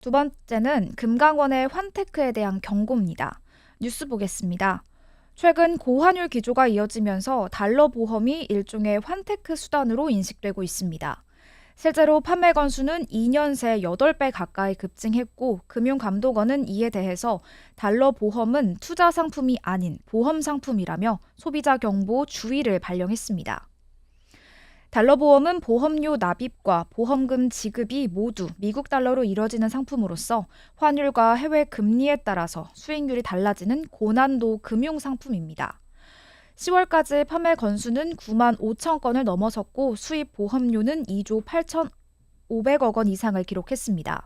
두 번째는 금강원의 환테크에 대한 경고입니다. 뉴스 보겠습니다. 최근 고환율 기조가 이어지면서 달러 보험이 일종의 환테크 수단으로 인식되고 있습니다. 실제로 판매 건수는 2년 새 8배 가까이 급증했고 금융감독원은 이에 대해서 달러 보험은 투자 상품이 아닌 보험 상품이라며 소비자 경보 주의를 발령했습니다. 달러 보험은 보험료 납입과 보험금 지급이 모두 미국 달러로 이뤄지는 상품으로서 환율과 해외 금리에 따라서 수익률이 달라지는 고난도 금융 상품입니다. 10월까지 판매 건수는 9만 5천 건을 넘어섰고 수입 보험료는 2조 8천5백억 원 이상을 기록했습니다.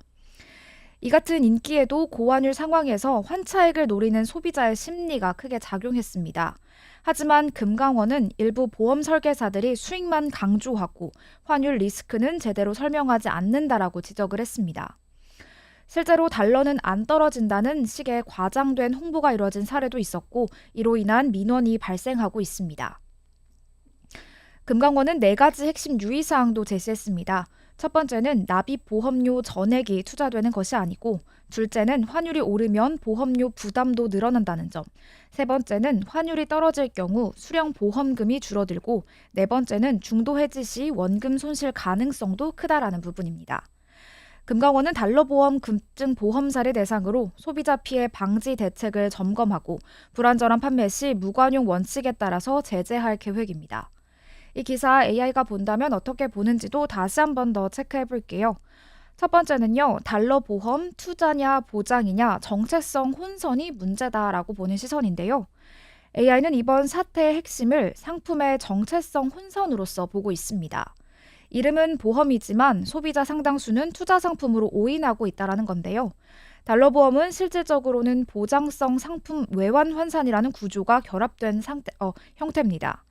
이 같은 인기에도 고환율 상황에서 환차익을 노리는 소비자의 심리가 크게 작용했습니다. 하지만 금강원은 일부 보험 설계사들이 수익만 강조하고 환율 리스크는 제대로 설명하지 않는다라고 지적을 했습니다. 실제로 달러는 안 떨어진다는 식의 과장된 홍보가 이뤄진 사례도 있었고 이로 인한 민원이 발생하고 있습니다. 금강원은 네 가지 핵심 유의사항도 제시했습니다. 첫 번째는 납입 보험료 전액이 투자되는 것이 아니고 둘째는 환율이 오르면 보험료 부담도 늘어난다는 점. 세 번째는 환율이 떨어질 경우 수령 보험금이 줄어들고 네 번째는 중도 해지 시 원금 손실 가능성도 크다라는 부분입니다. 금강원은 달러 보험 급증 보험사를 대상으로 소비자 피해 방지 대책을 점검하고 불안전한 판매 시 무관용 원칙에 따라서 제재할 계획입니다. 이 기사 AI가 본다면 어떻게 보는지도 다시 한 번 더 체크해 볼게요. 첫 번째는요, 달러 보험 투자냐 보장이냐 정체성 혼선이 문제다라고 보는 시선인데요. AI는 이번 사태의 핵심을 상품의 정체성 혼선으로서 보고 있습니다. 이름은 보험이지만 소비자 상당수는 투자 상품으로 오인하고 있다는 건데요. 달러 보험은 실질적으로는 보장성 상품 외환 환산이라는 구조가 결합된 상태, 어, 형태입니다.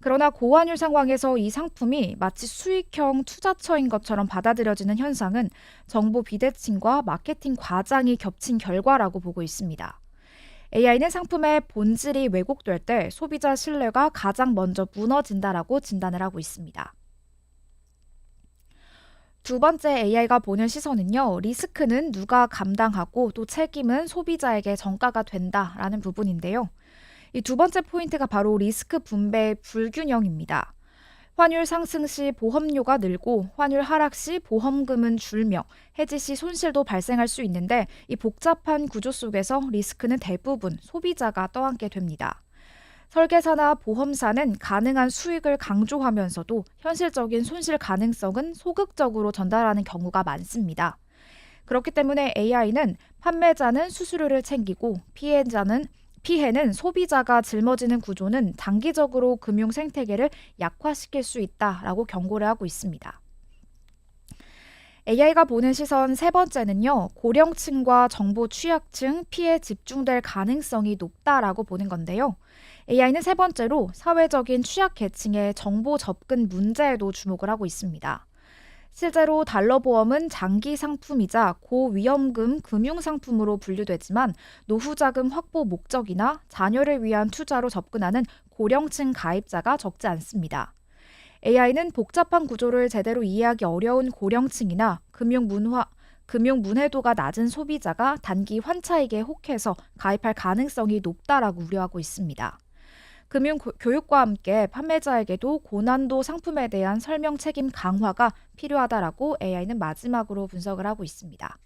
그러나 고환율 상황에서 이 상품이 마치 수익형 투자처인 것처럼 받아들여지는 현상은 정보 비대칭과 마케팅 과장이 겹친 결과라고 보고 있습니다. AI는 상품의 본질이 왜곡될 때 소비자 신뢰가 가장 먼저 무너진다라고 진단을 하고 있습니다. 두 번째 AI가 보는 시선은요, 리스크는 누가 감당하고 또 책임은 소비자에게 전가가 된다라는 부분인데요. 이 두 번째 포인트가 바로 리스크 분배 불균형입니다. 환율 상승 시 보험료가 늘고 환율 하락 시 보험금은 줄며 해지 시 손실도 발생할 수 있는데 이 복잡한 구조 속에서 리스크는 대부분 소비자가 떠안게 됩니다. 설계사나 보험사는 가능한 수익을 강조하면서도 현실적인 손실 가능성은 소극적으로 전달하는 경우가 많습니다. 그렇기 때문에 AI는 판매자는 수수료를 챙기고 피해자는 피해는 소비자가 짊어지는 구조는 장기적으로 금융 생태계를 약화시킬 수 있다라고 경고를 하고 있습니다. AI가 보는 시선 세 번째는요, 고령층과 정보 취약층 피해 집중될 가능성이 높다라고 보는 건데요. AI는 세 번째로 사회적인 취약 계층의 정보 접근 문제에도 주목을 하고 있습니다. 실제로 달러 보험은 장기 상품이자 고위험금 금융 상품으로 분류되지만 노후 자금 확보 목적이나 자녀를 위한 투자로 접근하는 고령층 가입자가 적지 않습니다. AI는 복잡한 구조를 제대로 이해하기 어려운 고령층이나 금융 문화 금융 문해도가 낮은 소비자가 단기 환차익에 혹해서 가입할 가능성이 높다라고 우려하고 있습니다. 금융 교육과 함께 판매자에게도 고난도 상품에 대한 설명 책임 강화가 필요하다라고 AI는 마지막으로 분석을 하고 있습니다.